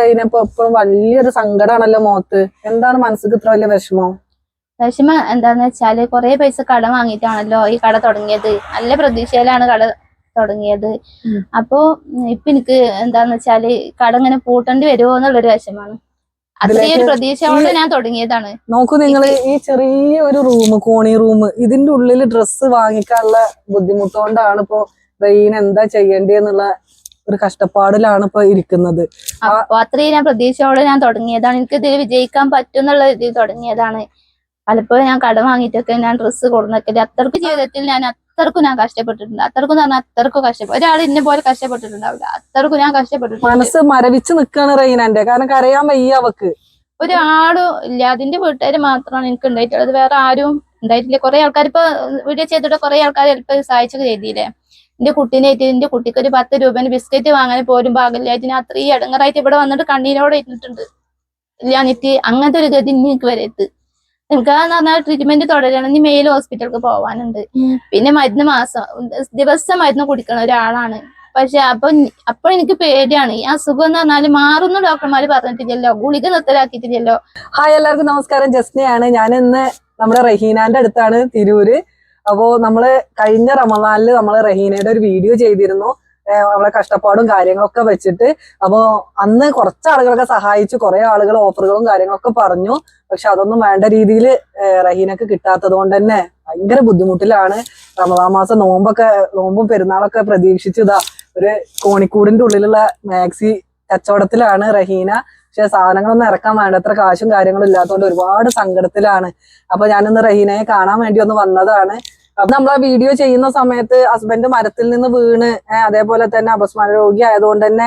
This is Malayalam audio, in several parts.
റെയിനപ്പോ എപ്പോഴും വലിയൊരു സങ്കടമാണല്ലോ മോത്ത്. എന്താണ് മനസ്സിക്ക് ഇത്ര വലിയ വിഷമം? വിഷമം എന്താന്ന് വെച്ചാൽ കുറെ പൈസ കട വാങ്ങിയിട്ടാണല്ലോ ഈ കട തുടങ്ങിയത്. നല്ല പ്രതീക്ഷയിലാണ് കട തുടങ്ങിയത്. അപ്പോ ഇപ്പൊ എനിക്ക് എന്താന്ന് വെച്ചാൽ കട ഇങ്ങനെ പൂട്ടേണ്ടി വരുമോ എന്നുള്ളൊരു വിഷമാണ് അത്രയും ഒരു ഇതിലേക്ക് പ്രതീക്ഷയോടെ ഞാൻ തുടങ്ങിയതാണ്. നോക്കൂ നിങ്ങൾ ഈ ചെറിയ ഒരു റൂം കോണി റൂം ഇതിന്റെ ഉള്ളിൽ ഡ്രസ്സ് വാങ്ങിക്കാനുള്ള ബുദ്ധിമുട്ടുകൊണ്ടാണ് ഇപ്പൊ റെയിൻ എന്താ ചെയ്യേണ്ടതെന്നുള്ള ഒരു കഷ്ടപ്പാടിലാണ് ഇപ്പൊ ഇരിക്കുന്നത്. അപ്പൊ അത്രയും ഞാൻ പ്രതീക്ഷയോടെ ഞാൻ തുടങ്ങിയതാണ്. എനിക്ക് ഇതിൽ വിജയിക്കാൻ പറ്റും എന്നുള്ള ഇതിൽ തുടങ്ങിയതാണ്. പലപ്പോഴും ഞാൻ കടം വാങ്ങിയിട്ടൊക്കെ ഞാൻ ഡ്രസ്സ് കൊടുന്നൊക്കെ അത്രക്കും ജീവിതത്തിൽ ഞാൻ അത്രക്കും ഞാൻ കഷ്ടപ്പെട്ടിട്ടുണ്ട്. അത്രക്കും പറഞ്ഞാൽ അത്രക്കും കഷ്ടപ്പെട്ടു ഒരാൾ ഇന്നെ പോലെ കഷ്ടപ്പെട്ടിട്ടുണ്ടാവില്ല. അത്രക്കും ഞാൻ കഷ്ടപ്പെട്ടിട്ടുണ്ട്. മനസ്സ് മരവിച്ച് നിൽക്കാണ് റെയിനന്റെ കാരണം കരയാൻ വയ്യ അവക്ക്. ഒരാളും ഇല്ല. അതിന്റെ വീട്ടുകാർ മാത്രമാണ് എനിക്ക് ഉണ്ടായിട്ടുള്ളത്. വേറെ ആരും ഉണ്ടായിട്ടില്ല. കുറെ ആൾക്കാർ ഇപ്പൊ വീഡിയോ ചെയ്തിട്ട് കുറെ ആൾക്കാർ ചിലപ്പോൾ സഹായിച്ചൊക്കെ ചെയ്തില്ലേ? എന്റെ കുട്ടീനായിട്ട് എന്റെ കുട്ടിക്ക് ഒരു പത്ത് രൂപേന്റെ ബിസ്ക്കറ്റ് വാങ്ങാൻ പോലും പാകില്ലായിട്ട് ഞാൻ അത്രയും ഇടങ്ങറായിട്ട് ഇവിടെ വന്നിട്ട് കണ്ണീരോടെ ഇരുന്നിട്ടുണ്ട്. ഇല്ലാഞ്ഞിട്ട് അങ്ങനത്തെ ഒരു ഗതി എനിക്ക് വരെ എത്ത് എനിക്ക് എന്ന് പറഞ്ഞാൽ ട്രീറ്റ്മെന്റ് തുടരണം. ഇനി മെയിൽ ഹോസ്പിറ്റലിലേക്ക് പോവാനുണ്ട്. പിന്നെ മരുന്ന് മാസം ദിവസം മരുന്ന് കുടിക്കണ ഒരാളാണ്. പക്ഷെ അപ്പൊ അപ്പൊ എനിക്ക് പേടിയാണ്. ഈ അസുഖം എന്ന് പറഞ്ഞാൽ മാറുന്ന ഡോക്ടർമാര് പറഞ്ഞിട്ടില്ലല്ലോ. ഗുളിക നിർത്തലാക്കിയിട്ടില്ലല്ലോ. ഹായ് എല്ലാവർക്കും നമസ്കാരം. ജസ്നയാണ്. ഞാൻ ഇന്ന് നമ്മുടെ റഹീനാന്റെ അടുത്താണ് തിരൂര്. അപ്പോ നമ്മൾ കഴിഞ്ഞ റമദാനിൽ നമ്മൾ റഹീനയുടെ ഒരു വീഡിയോ ചെയ്തിരുന്നു. അവളെ കഷ്ടപ്പാടും കാര്യങ്ങളൊക്കെ വെച്ചിട്ട്. അപ്പോ അന്ന് കുറച്ച് ആളുകളൊക്കെ സഹായിച്ചു. കുറെ ആളുകൾ ഓഫറുകളും കാര്യങ്ങളൊക്കെ പറഞ്ഞു. പക്ഷെ അതൊന്നും വേണ്ട രീതിയിൽ റഹീനക്ക് കിട്ടാത്തത് കൊണ്ട് തന്നെ ഭയങ്കര ബുദ്ധിമുട്ടിലാണ്. റമദാ മാസം നോമ്പൊക്കെ നോമ്പും പെരുന്നാളൊക്കെ പ്രതീക്ഷിച്ചതാ ഒരു കോണിക്കൂടിന്റെ ഉള്ളിലുള്ള മാക്സി കച്ചവടത്തിലാണ് റഹീന. പക്ഷെ സാധനങ്ങളൊന്നും ഇറക്കാൻ വേണ്ടത്ര കാശും കാര്യങ്ങളും ഇല്ലാത്തതുകൊണ്ട് ഒരുപാട് സങ്കടത്തിലാണ്. അപ്പൊ ഞാനിന്ന് റഹീനയെ കാണാൻ വേണ്ടി ഒന്ന് വന്നതാണ്. നമ്മൾ ആ വീഡിയോ ചെയ്യുന്ന സമയത്ത് ഹസ്ബൻഡ് മരത്തിൽ നിന്ന് വീണ് അതേപോലെ തന്നെ അപസ്മാര രോഗി ആയതുകൊണ്ട് തന്നെ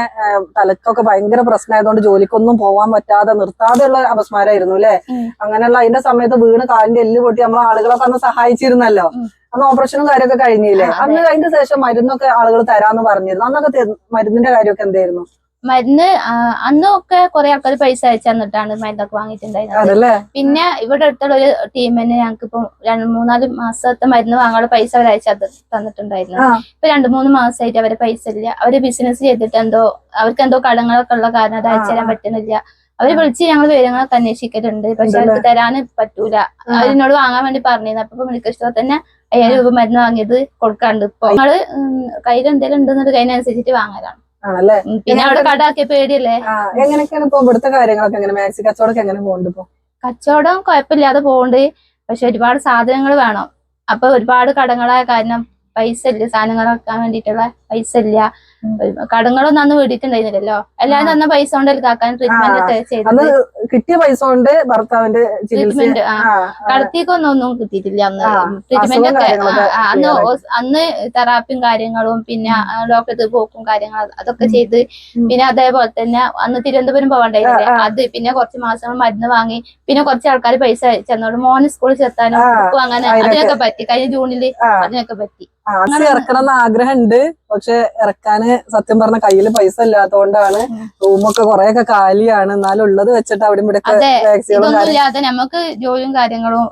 തലക്കൊക്കെ ഭയങ്കര പ്രശ്നമായതുകൊണ്ട് ജോലിക്കൊന്നും പോകാൻ പറ്റാതെ നിർത്താതെയുള്ള അപസ്മാരായിരുന്നു അല്ലെ. അങ്ങനെയുള്ള അതിന്റെ സമയത്ത് വീണ് കാലിന്റെ എല്ല് പൊട്ടി നമ്മൾ ആളുകളെ തന്നെ സഹായിച്ചിരുന്നല്ലോ. അന്ന് ഓപ്പറേഷനും കാര്യമൊക്കെ കഴിഞ്ഞില്ലേ? അന്ന് അതിന്റെ ശേഷം മരുന്നൊക്കെ ആളുകൾ തരാന്ന് പറഞ്ഞിരുന്നു. അന്നൊക്കെ മരുന്നിന്റെ കാര്യമൊക്കെ എന്തായിരുന്നു? മരുന്ന് അന്നൊക്കെ കുറെ ആൾക്കാർ പൈസ അയച്ചു തന്നിട്ടാണ് മരുന്നൊക്കെ വാങ്ങിയിട്ടുണ്ടായിരുന്നത്. പിന്നെ ഇവിടെ അടുത്തുള്ള ഒരു ടീമിന് ഞങ്ങൾക്ക് ഇപ്പൊ രണ്ട് മൂന്നാൽ മാസത്തെ മരുന്ന് വാങ്ങാനുള്ള പൈസ അവർ അയച്ചു തന്ന- തന്നിട്ടുണ്ടായിരുന്നു. ഇപ്പൊ രണ്ടു മൂന്ന് മാസമായിട്ട് അവരെ പൈസ ഇല്ല. അവർ ബിസിനസ് ചെയ്തിട്ട് എന്തോ അവർക്ക് എന്തോ കടങ്ങളൊക്കെ ഉള്ള കാരണം അത് അയച്ചു തരാൻ പറ്റുന്നില്ല. അവർ വിളിച്ച് ഞങ്ങൾ വിവരങ്ങളൊക്കെ അന്വേഷിക്കലുണ്ട്. പക്ഷെ? അവർക്ക് തരാൻ പറ്റൂല. അവരിനോട് വാങ്ങാൻ വേണ്ടി പറഞ്ഞിരുന്നു. അപ്പൊ മെഡിക്കൽ സ്റ്റോർ തന്നെ അയ്യായിരം രൂപ മരുന്ന് വാങ്ങിയത് കൊടുക്കാണ്ട് ഇപ്പൊ. ഞങ്ങൾ കയ്യിൽ എന്തെങ്കിലും ഉണ്ടെന്നൊരു കയ്യിനനുസരിച്ചിട്ട് വാങ്ങലാണ്. ആണല്ലേ? പിന്നെ അവിടെ കടാക്കിയ പേടിയല്ലേ? എങ്ങനെയൊക്കെയാണ് ഇപ്പൊ ഇവിടുത്തെ കാര്യങ്ങളൊക്കെ എങ്ങനെ? മാക്സി കച്ചവടമൊക്കെ എങ്ങനെ പോകുന്നുണ്ട് ഇപ്പൊ? കച്ചവടം കുഴപ്പമില്ലാതെ പോകുന്നുണ്ട് പക്ഷെ ഒരുപാട് സാധനങ്ങൾ വേണം. അപ്പൊ ഒരുപാട് കടങ്ങളായ കാരണം പൈസ ഇല്ല സാധനങ്ങൾ വെക്കാൻ വേണ്ടിട്ടുള്ള പൈസ ഇല്ല. കടങ്ങളൊന്നും അന്ന് വീടിട്ടുണ്ടായിരുന്നില്ലല്ലോ എല്ലാരും തന്ന പൈസ കൊണ്ട് കാക്കാൻ ട്രീറ്റ്മെന്റ് ഒക്കെ ചെയ്തത്? കിട്ടിയ പൈസ കൊണ്ട് ഭർത്താവിന്റെ ട്രീറ്റ്മെന്റ് കടത്തേക്കൊന്നും ഒന്നും കിട്ടിയിട്ടില്ല അന്ന്. ട്രീറ്റ്മെന്റ് ഒക്കെ അന്ന് അന്ന് തെറാപ്പിയും കാര്യങ്ങളും പിന്നെ ഡോക്ടർക്ക് പോക്കും കാര്യങ്ങളും അതൊക്കെ ചെയ്ത് പിന്നെ അതേപോലെ തന്നെ അന്ന് തിരുവനന്തപുരം പോകണ്ടായിരുന്നില്ലേ. അത് പിന്നെ കുറച്ച് മാസങ്ങൾ മരുന്ന് വാങ്ങി പിന്നെ കുറച്ച് ആൾക്കാർ പൈസ ചെന്നോട് മോന് സ്കൂളിൽ ചേർത്താനും അങ്ങനെ. അതിനൊക്കെ പറ്റി. കഴിഞ്ഞ ജൂണിൽ അതിനൊക്കെ പറ്റി. മാക്സി ഇറക്കണം എന്ന് ആഗ്രഹമുണ്ട്. പക്ഷെ ഇറക്കാന് സത്യം പറഞ്ഞ കയ്യിൽ പൈസ ഇല്ലാത്തതുകൊണ്ടാണ് ഉം. റൂമൊക്കെ കൊറേയൊക്കെ കാലിയാണ്. എന്നാലും ഉള്ളത് വെച്ചിട്ട് അവിടെ ഇവിടെ അതെ മാക്സികളും ഇതൊന്നും കാര്യം ഇല്ലാതെ നമുക്ക് ജോലിയും കാര്യങ്ങളും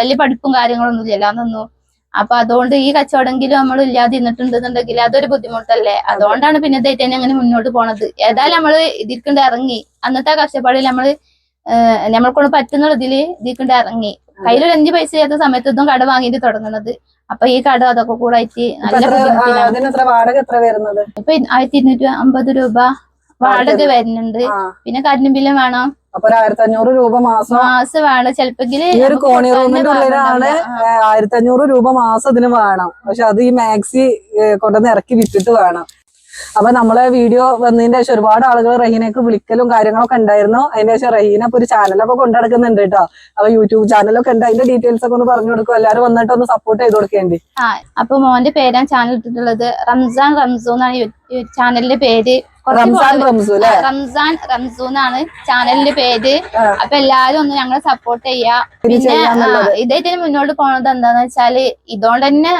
വലിയ പഠിപ്പും കാര്യങ്ങളും ഒന്നും ഇല്ലല്ലോ അതൊന്നും അപ്പൊ അതുകൊണ്ട് ഈ കച്ചവടമെങ്കിലും നമ്മൾ ഇല്ലാതെ ഇരുന്നിട്ടുണ്ടെന്നുണ്ടെങ്കിൽ അതൊരു ബുദ്ധിമുട്ടല്ലേ? അതുകൊണ്ടാണ് പിന്നെ ഇതായിട്ട് തന്നെ അങ്ങനെ മുന്നോട്ട് പോണത്. ഏതായാലും നമ്മൾ ഇതിൽക്കൊണ്ട് ഇറങ്ങി. അന്നത്തെ കഷ്ടപ്പാടിൽ നമ്മൾ നമ്മൾക്കൊണ്ട് പറ്റുന്ന ഇതിൽ ഇതിക്കൊണ്ട് ഇറങ്ങി കയ്യിൽ ഒരു അഞ്ച് പൈസ ചെയ്യാത്ത സമയത്ത് ഇതും കട വാങ്ങിയിട്ട് തുടങ്ങുന്നത്. അപ്പൊ ഈ കട അതൊക്കെ കൂടെ ആയിട്ട് നല്ല വാടക എത്ര വരുന്നത്? ഇപ്പൊ ആയിരത്തി ഇരുന്നൂറ്റി അമ്പത് രൂപ വാടക വരുന്നുണ്ട്. പിന്നെ കറണ്ട് ബില്ലും വേണം. അപ്പൊ ഒരു ആയിരത്തി അഞ്ഞൂറ് രൂപ മാസം. മാസം വേണം. ചെലപ്പെങ്കിൽ ഈ ഒരു കോണി റൂമിന്റെ ഉള്ളിലാണ് ആയിരത്തി അഞ്ഞൂറ് രൂപ മാസം ഇതിന് വേണം. പക്ഷെ അത് ഈ മാക്സി കൊണ്ടുവന്ന് ഇറക്കി വിറ്റിട്ട് വേണം. അപ്പൊ നമ്മളെ വീഡിയോ വന്നതിന്റെ ശേഷം ഒരുപാട് ആളുകൾ റഹീനക്ക് വിളിക്കലും കാര്യങ്ങളൊക്കെ ഉണ്ടായിരുന്നു. അതിന്റെ ശേഷം റഹീന ഇപ്പൊ ഒരു ചാനലൊക്കെ കൊണ്ടുനടക്കുന്നുണ്ട് കേട്ടോ. അപ്പൊ യൂട്യൂബ് ചാനലൊക്കെ ഉണ്ട്. അതിന്റെ ഡീറ്റെയിൽസ് ഒക്കെ ഒന്ന് പറഞ്ഞു കൊടുക്കും. എല്ലാരും വന്നിട്ട് ഒന്ന് സപ്പോർട്ട് ചെയ്ത് കൊടുക്കേണ്ടി. ആ അപ്പൊ മോന്റെ പേരാണ് ചാനൽ ഇട്ടിട്ടുള്ളത്. റംസാൻ റംസോ എന്നാണ് ചാനലിന്റെ പേര്. റംസാൻ റംസു എന്നാണ് ചാനലിന്റെ പേര്. അപ്പൊ എല്ലാരും ഒന്ന് ഞങ്ങളെ സപ്പോർട്ട് ചെയ്യാ പിന്നെ ഇതായിട്ട് മുന്നോട്ട് പോണത് എന്താന്ന് വെച്ചാൽ ഇതുകൊണ്ട് തന്നെ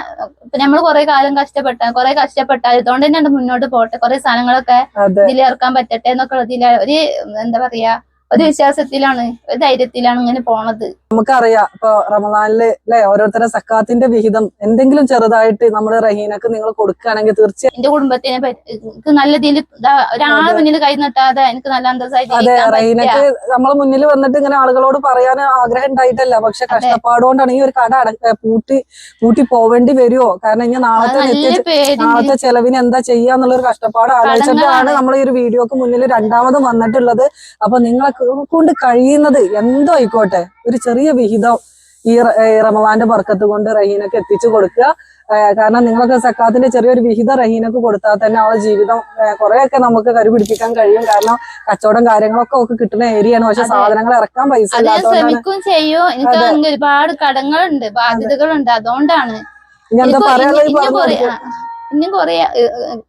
നമ്മൾ കുറെ കാലം കഷ്ടപ്പെട്ട കുറെ കഷ്ടപ്പെട്ടാൽ ഇതുകൊണ്ട് തന്നെ മുന്നോട്ട് പോട്ടെ. കുറെ സാധനങ്ങളൊക്കെ ഇതിലേർക്കാൻ ഇതിൽ ഇറക്കാൻ പറ്റട്ടെ എന്നൊക്കെ ഇതിൽ ഒരു എന്താ പറയാ ഒരു വിശ്വാസത്തിലാണ് ഒരു ധൈര്യത്തിലാണ് ഇങ്ങനെ പോണത്. നമുക്കറിയാം ഇപ്പൊ റമദാനിൽ അല്ലെ ഓരോരുത്തരുടെ സക്കാത്തിന്റെ വിഹിതം എന്തെങ്കിലും ചെറുതായിട്ട് നമ്മുടെ റഹീനക്ക് നിങ്ങൾ കൊടുക്കുകയാണെങ്കിൽ തീർച്ചയായും എന്റെ കുടുംബത്തിനെ എനിക്ക് നല്ല രീതിയിൽ ഒരാളെ മുന്നിൽ കൈ നട്ടാതെ എനിക്ക് നല്ല അന്തസ്സായിട്ട് അതെ. റഹീനക്ക് നമ്മളെ മുന്നിൽ വന്നിട്ട് ഇങ്ങനെ ആളുകളോട് പറയാൻ ആഗ്രഹം ഉണ്ടായിട്ടല്ല പക്ഷെ കഷ്ടപ്പാടുകൊണ്ടാണ് ഈ ഒരു കട പൂട്ടി പൂട്ടി പോവേണ്ടി വരുമോ കാരണം ഇനി നാളത്തെ നാളത്തെ ചെലവിന് എന്താ ചെയ്യാന്നുള്ള ഒരു കഷ്ടപ്പാട് ആലോചിച്ചിട്ടാണ് നമ്മൾ ഈ ഒരു വീഡിയോക്ക് മുന്നിൽ രണ്ടാമതും വന്നിട്ടുള്ളത്. അപ്പൊ നിങ്ങളെ കൊണ്ട് കഴിയുന്നത് എന്തോ ആയിക്കോട്ടെ. ഒരു ചെറിയ വിഹിതം ഈ റമവാന്റെ ബർക്കത്ത് കൊണ്ട് റഹീനക്ക് എത്തിച്ചു കൊടുക്കുക. കാരണം നിങ്ങളൊക്കെ സക്കാത്തിന്റെ ചെറിയൊരു വിഹിതം റഹീനക്ക് കൊടുത്താൽ തന്നെ അവളെ ജീവിതം കുറെയൊക്കെ നമുക്ക് കരുപിടിപ്പിക്കാൻ കഴിയും. കാരണം കച്ചവടം കാര്യങ്ങളൊക്കെ ഒക്കെ കിട്ടുന്ന ഏരിയയാണ് പക്ഷെ സാധനങ്ങൾ ഇറക്കാൻ പൈസ ശ്രമിക്കും ചെയ്യും. എനിക്ക് ഒരുപാട് കടങ്ങളുണ്ട് ബാധ്യതകളുണ്ട്. അതുകൊണ്ടാണ്. ഞാൻ എന്താ ഇനിയും കൊറേ-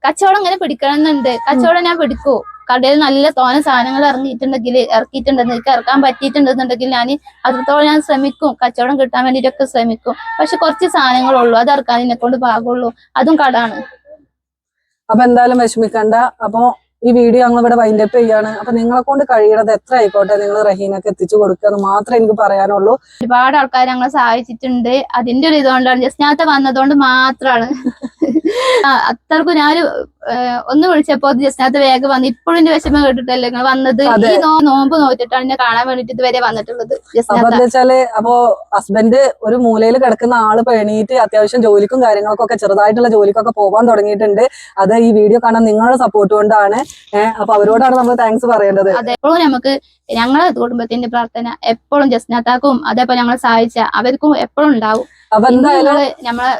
കച്ചവടം ഇങ്ങനെ പിടിക്കണമെന്നുണ്ട്. കച്ചവടം ഞാൻ പിടിക്കൂ. കടയിൽ നല്ല തോന സാധനങ്ങൾ ഇറങ്ങിയിട്ടുണ്ടെങ്കിൽ ഇറക്കിയിട്ടുണ്ടെന്ന് എനിക്ക് ഇറക്കാൻ പറ്റിയിട്ടുണ്ടെന്നുണ്ടെങ്കിൽ ഞാൻ അത്രത്തോളം ഞാൻ ശ്രമിക്കും. കച്ചവടം കിട്ടാൻ വേണ്ടിയിട്ടൊക്കെ ശ്രമിക്കും. പക്ഷെ കുറച്ച് സാധനങ്ങളുള്ളൂ. അത് ഇറക്കാൻ എന്നെ കൊണ്ട് പാകുള്ളൂ. അതും കടാണ്. അപ്പൊ എന്തായാലും വിഷമിക്കണ്ട. അപ്പൊ ഈ വീഡിയോ ഞങ്ങൾ ഇവിടെ വൈൻഡപ്പ് ചെയ്യാണ്. അപ്പൊ നിങ്ങളെ കൊണ്ട് കഴിയണത് എത്ര ആയിക്കോട്ടെ നിങ്ങൾ റഹീനൊക്കെ എത്തിച്ചു കൊടുക്കുക എന്ന് മാത്രമേ എനിക്ക് പറയാനുള്ളൂ. ഒരുപാട് ആൾക്കാർ ഞങ്ങളെ സഹായിച്ചിട്ടുണ്ട്. അതിന്റെ ഒരു ഇതുകൊണ്ടാണ്. ജസ്റ്റ് ഞാത്ത വന്നതുകൊണ്ട് മാത്രമാണ്. അത്രക്കും ഞാൻ ഒന്ന് വിളിച്ചപ്പോ ജസ്റ്റിനകത്ത് വേഗം വന്നു ഇപ്പോഴും എന്റെ വിഷമം കേട്ടിട്ടല്ലേ നിങ്ങൾ വന്നത്? ഈ നോമ്പ് നോറ്റിട്ടാണ് എന്നെ കാണാൻ വേണ്ടിട്ട് ഇതുവരെ വന്നിട്ടുള്ളത്. വെച്ചാൽ അപ്പൊ ഹസ്ബൻഡ് ഒരു മൂലയിൽ കിടക്കുന്ന ആൾ പേണീറ്റ് അത്യാവശ്യം ജോലിക്കും കാര്യങ്ങൾക്കൊക്കെ ചെറുതായിട്ടുള്ള ജോലിക്കൊക്കെ പോകാൻ തുടങ്ങിയിട്ടുണ്ട്. അത് ഈ വീഡിയോ കാണാൻ നിങ്ങളുടെ സപ്പോർട്ട് കൊണ്ടാണ്. അപ്പൊ അവരോടാണ് നമ്മൾ താങ്ക്സ് പറയേണ്ടത്. അതെ. എപ്പോഴും നമുക്ക് ഞങ്ങളെ കുടുംബത്തിന്റെ പ്രാർത്ഥന എപ്പോഴും ജസ്നാത്താക്കും അതേപോലെ ഞങ്ങളെ സഹായിച്ച അവർക്കും എപ്പോഴും ഉണ്ടാവും. നമ്മളെ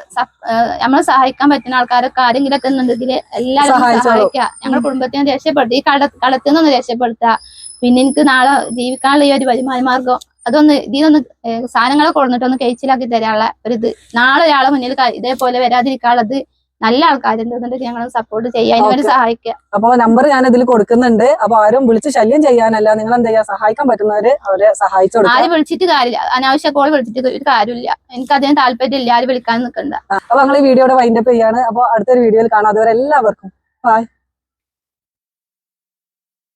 നമ്മളെ സഹായിക്കാൻ പറ്റുന്ന ആൾക്കാരൊക്കെ ആരെങ്കിലും ഒക്കെ ഉണ്ടെങ്കിൽ എല്ലാവരും സഹായിക്കാം. സഹായിക്കുക ഞങ്ങളുടെ കുടുംബത്തിനെ രക്ഷപ്പെടുത്തുക ഈ കട കടത്തിൽ നിന്നൊന്ന് രക്ഷപ്പെടുത്തുക. പിന്നെ എനിക്ക് നാളെ ജീവിക്കാനുള്ള ഈ ഒരു വരുമാന മാർഗം അതൊന്ന് ഇതിനൊന്ന് സാധനങ്ങളെ കൊണ്ടിട്ടൊന്ന് കഴിച്ചിലാക്കി തരാനുള്ള ഒരു ഇത്. നാളെ ഒരാളെ മുന്നിൽ ഇതേപോലെ വരാതിരിക്കാനുള്ളത് നല്ല ആൾക്കാരുണ്ടെന്നുണ്ടെങ്കിൽ ഞങ്ങൾ സപ്പോർട്ട് ചെയ്യാൻ വേണ്ടി. സഹായിക്കുക അപ്പൊ നമ്പർ ഞാൻ ഇതിൽ കൊടുക്കുന്നുണ്ട്. അപ്പൊ ആരും വിളിച്ച് ശല്യം ചെയ്യാനല്ല. നിങ്ങൾ എന്താ ചെയ്യാ സഹായിക്കാൻ പറ്റുന്നവര് അവരെ സഹായിച്ചു ആര് വിളിച്ചിട്ട് കാര്യമില്ല അനാവശ്യ കോൾ വിളിച്ചിട്ട് ഒരു കാര്യമില്ല. എനിക്ക് അതിന് താല്പര്യമില്ല. ആര് വിളിക്കാൻ നിൽക്കണ്ട അപ്പൊ ഞങ്ങൾ ഈ വീഡിയോയുടെ വൈൻഡപ്പ് ചെയ്യാണ്. അപ്പൊ അടുത്തൊരു വീഡിയോയിൽ കാണാം. അതുവരെ എല്ലാവർക്കും. ബൈ